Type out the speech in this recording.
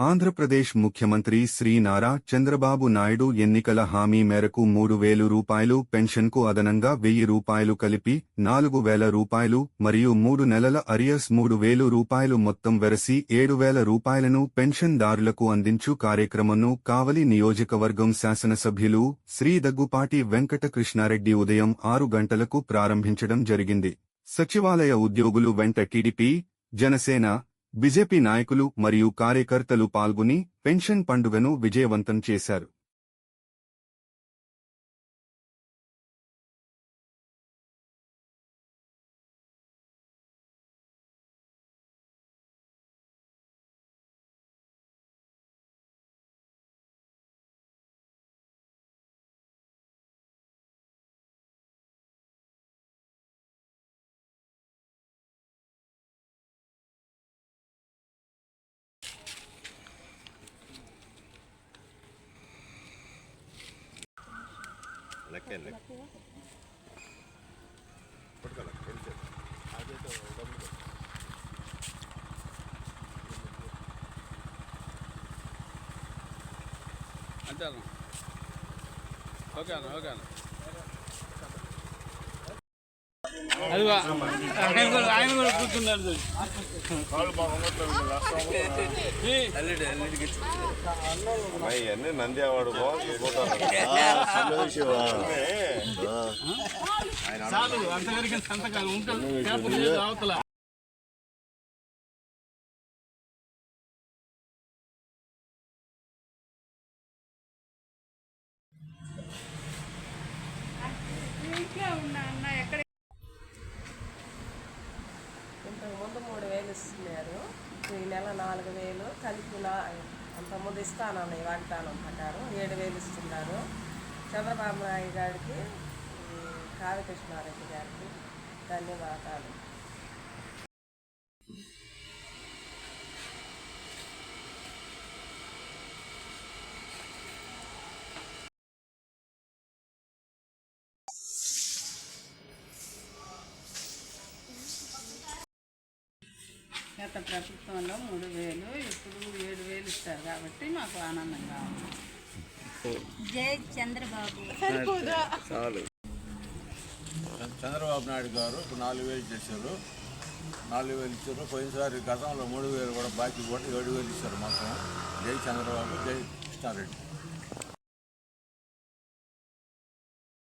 ఆంధ్రప్రదేశ్ ముఖ్యమంత్రి శ్రీ నారా చంద్రబాబు నాయుడు ఎన్నికల హామీ మేరకు మూడు వేలు రూపాయలు పెన్షన్కు అదనంగా వెయ్యి రూపాయలు కలిపి నాలుగు వేల రూపాయలు మరియు మూడు నెలల అరియర్స్ మూడు వేలు రూపాయలు మొత్తం వెరసి ఏడు వేల రూపాయలను పెన్షన్దారులకు అందించు కార్యక్రమంను కావలి నియోజకవర్గం శాసనసభ్యులు శ్రీ దగ్గుపాటి వెంకటకృష్ణారెడ్డి ఉదయం ఆరు గంటలకు ప్రారంభించడం జరిగింది. సచివాలయ ఉద్యోగులు వెంట టీడీపీ జనసేన బీజేపీ నాయకులు మరియు కార్యకర్తలు పాల్గొని పెన్షన్ పండుగను విజయవంతం చేశారు. లెక్కే లెక్క అంతే అన్న ఓకే అన్న ఓకే అన్న అదిగో ఆయన కూడా ఆయన కూడా కూర్చున్నాడు చూడు. ఈ, అవన్నీ నంది అవార్డు బాగుంది చాలు అంతవరకు సంతకాలు ఉంటాడు ఇంతకుముందు ముందు మూడు వేలు ఇస్తున్నారు. ఈ నెల నాలుగు వేలు కలిపి నా అంతకుముందు ఇస్తానన్న ఈ వాగ్దానం ప్రకారం ఏడు వేలు ఇస్తున్నారు. చంద్రబాబు నాయుడు గారికి ఈ కావ్యకృష్ణారెడ్డి గారికి ధన్యవాదాలు. గత ప్రభుత్వంలో మూడు వేలు ఇప్పుడు ఏడు వేలు ఇస్తారు కాబట్టి మాకు ఆనందంగా ఉంది. జై చంద్రబాబు. చంద్రబాబు నాయుడు గారు ఇప్పుడు నాలుగు వేలు చేశారు. నాలుగు వేలు ఇచ్చారు. పోయినసారి గతంలో మూడు వేలు కూడా బాకీ కూడా ఏడు వేలు ఇచ్చారు మొత్తం జై చంద్రబాబు జై కృష్ణారెడ్డి.